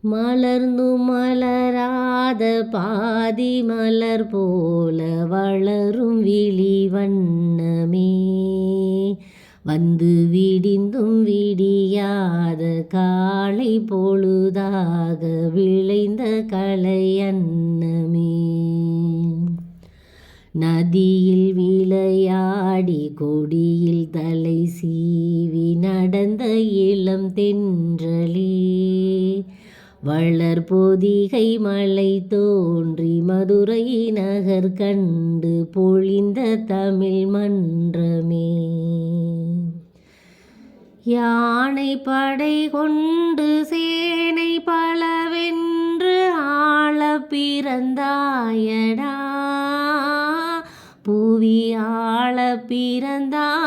மலர்ந்து மலராத பாதி மலர் போல வளரும் விழி வண்ணமே. வந்து விடிந்தும் விடியாத காலை பொழுதாக விளைந்த கலை அன்னமே. நதியில் விளையாடி கொடியில் தலை சீவி நடந்த இளம் தென்ற வளர் பொதிகை மலை தோன்றி மதுரை நகர் கண்டு பொழிந்த தமிழ் மன்றமே. யானை படை கொண்டு சேனை பலவென்று ஆள பிறந்தாயடா. புவி ஆள பிறந்தாயடா.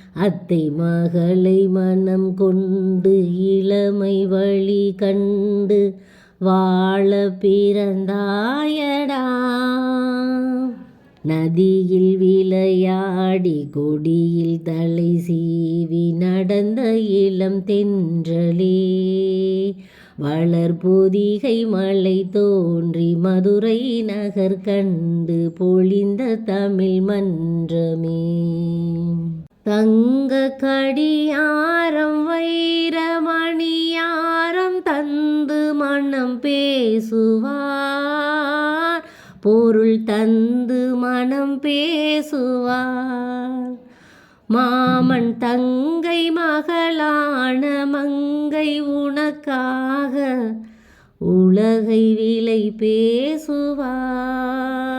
அத்தை மகளை மனம் கொண்டு இளமை வழி கண்டு வாழ பிறந்தாயடா. நதியில் விளையாடி கொடியில் தலை சீவி நடந்த இளம் தென்றலே. வளர் பொதிகை மலை தோன்றி மதுரை நகர் கண்டு பொழிந்த தமிழ் மன்றமே. தங்க கடியாரம் வைரமணியாரம் தந்து மனம் பேசுவார். பொருள் தந்து மனம் பேசுவார். மாமன் தங்கை மகளான மங்கை உனக்காக உலகை விலை பேசுவார்.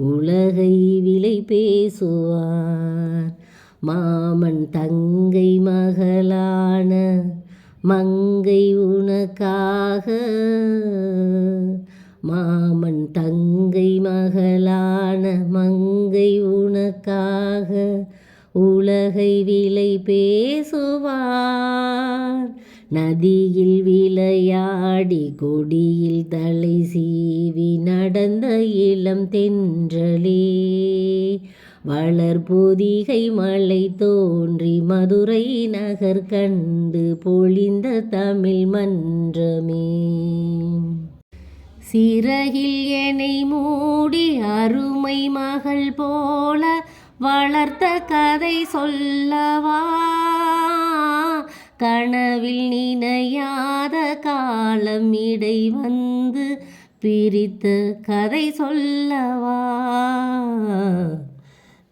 உலகை விலை பேசுவார். மாமன் தங்கை மகளான மங்கை உனக்காக. மாமன் தங்கை மகளான மங்கை உனக்காக உலகை விலை பேசுவார். நதியில் விளையாடி கொடியில் தலை சீவி நடந்த இளம் தென்றலே. வளர்பொதிகை மலை தோன்றி மதுரை நகர் கண்டு பொழிந்த தமிழ் மன்றமே. சிறகில் என்னை மூடி அருமை மகள் போல வளர்த்த கதை சொல்லவா? கனவில் நினையாத காலம் இடை வந்து பிரித்த கதை சொல்லவா?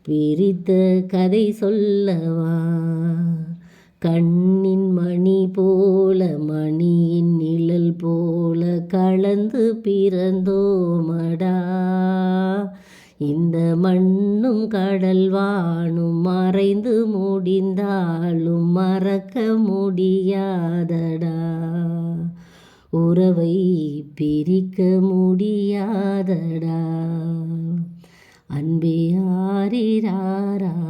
பிரித்த கதை சொல்லவா? கண்ணின் மணி போல மணியின் நிழல் போல கலந்து பிறந்தோமடா? இந்த மண்ணும் கடல் வானும் மறைந்து முடிந்தாலும் மறக்க முடியாதடா. உறவை பிரிக்க முடியாதடா. அன்பே ஆரிராரோ